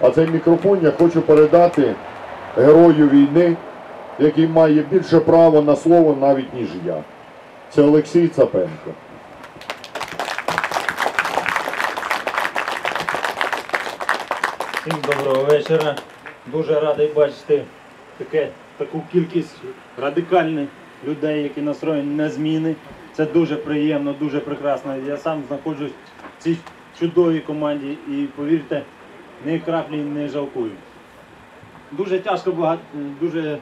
А цей мікрофон я хочу передати герою війни, який має більше права на слово навіть ніж я. Це Олексій Цапенко. Всім доброго вечора. Дуже радий бачити таке, таку кількість радикальних людей, які настроєні на зміни. Це дуже приємно, дуже прекрасно. Я сам знаходжусь в цій чудовій команді і повірте, ні краплі не жалкую. Дуже тяжко багато, дуже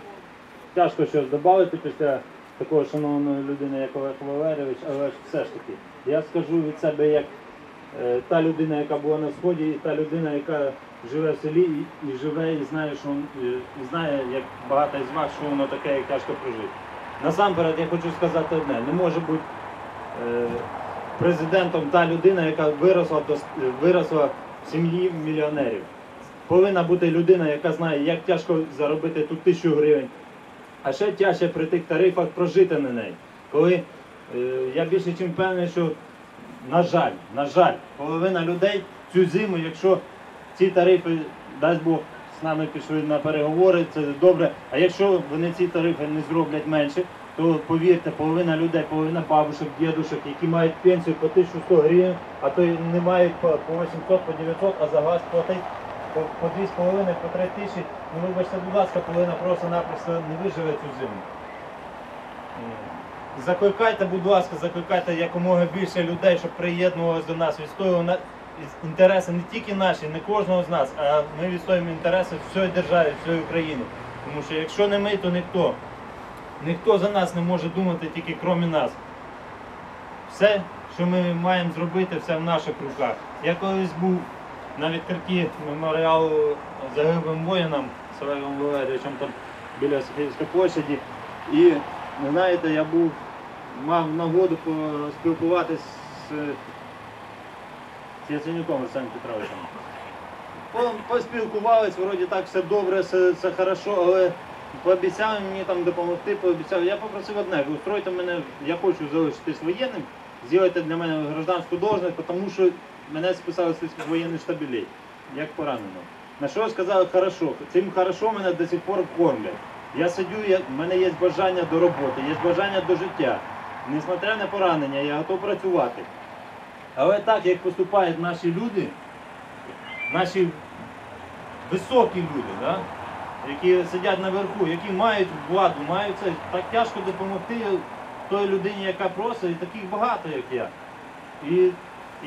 тяжко щось додати після такого шановної людини, як Олег Валерійович, але все ж таки, я скажу від себе як Е, та людина, яка була на сході, і та людина, яка живе в селі і, і живе, і знає, що е, і знає, як багато із вас, що воно таке, як тяжко прожити. Насамперед, я хочу сказати одне: не може бути е, президентом та людина, яка виросла виросла сім'ї мільйонерів. Повинна бути людина, яка знає, як тяжко заробити ту тисячу гривень, а ще тяжче при тих тарифах прожити на неї. Коли е, я більше чим впевнений, що на жаль, на жаль, половина людей цю зиму, якщо ці тарифи, дасть Бог, з нами пішли на переговори, це добре. А якщо вони ці тарифи не зроблять менше, то повірте, половина людей, половина бабушек, дідушек, які мають пенсію по 1100 гривень, а то не мають по по 800, по 900, а за газ платить по, по 2,5, по 3 тисячі. Ну вибачте, будь ласка, половина просто-напросто не виживе цю зиму. Закликайте, будь ласка, закликайте якомога більше людей, щоб приєднувалися до нас, відстоювали інтереси не тільки наші, не кожного з нас, а ми відстоюємо інтереси всієї держави, всієї України. Тому що якщо не ми, то ніхто. Ніхто за нас не може думати тільки крім нас. Все, що ми маємо зробити, все в наших руках. Я колись був на відкритті меморіалу загиблим воїнам Олегом Валерійовичем там біля Софійської площаді. І знаєте, я був, мав нагоду поспілкуватись з, Яценюком Арсеном Петровичем. Поспілкувались, вроді так все добре, все, все хорошо, але пообіцяв мені там допомогти, пообіцяв. Я попросив одне, устройте мене, я хочу залишитись воєнним, зробити для мене гражданську должність, тому що мене списали з списку воєнних штабелей, як поранено. На що сказали, хорошо, цим хорошо мене до сих пор кормлять. Я сидю, я, в мене є бажання до роботи, є бажання до життя. Несмотря на поранення, я готов працювати. Але так, як поступають наші люди, наші високі люди, да? Які сидять наверху, які мають владу, мають це, так тяжко допомогти той людині, яка просить, і таких багато, як я. І,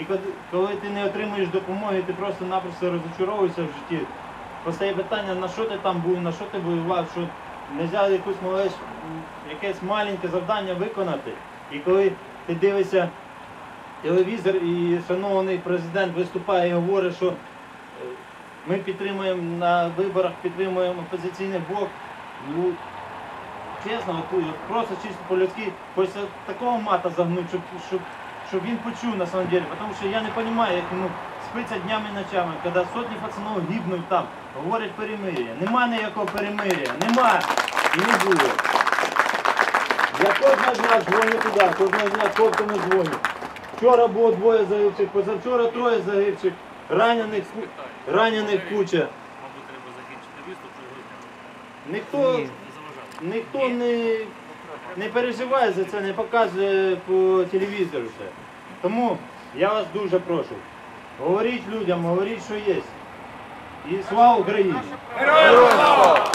і коли, ти не отримуєш допомоги, ти просто-напросто розочаровуєшся в житті. Постає питання, на що ти там був, на що ти воював, що не взяли якусь малеш, якесь маленьке завдання виконати. І коли ти дивишся телевізор і шановний президент виступає і говорить, що ми підтримуємо на виборах, підтримуємо опозиційний блок. Ну, чесно, просто чисто по-людськи, хочеться такого мата загнути, щоб, щоб, щоб він почув на самом деле. Тому що я не розумію, як йому спиться днями і ночами, коли сотні пацанів гибнуть там, говорять перемир'я. Нема ніякого перемир'я, нема і не буде. Я кожного дня дзвоню туди, кожного дня хлопцям дзвоню. Вчора було двоє загибших, позавчора троє загибших, ранених, ранених куча. Мабуть, треба закінчити виступ, що Ніхто, ніхто не, не переживає за це, не показує по телевізору все. Тому я вас дуже прошу. Говоріть людям, говоріть, що є. І слава Україні! Героям слава!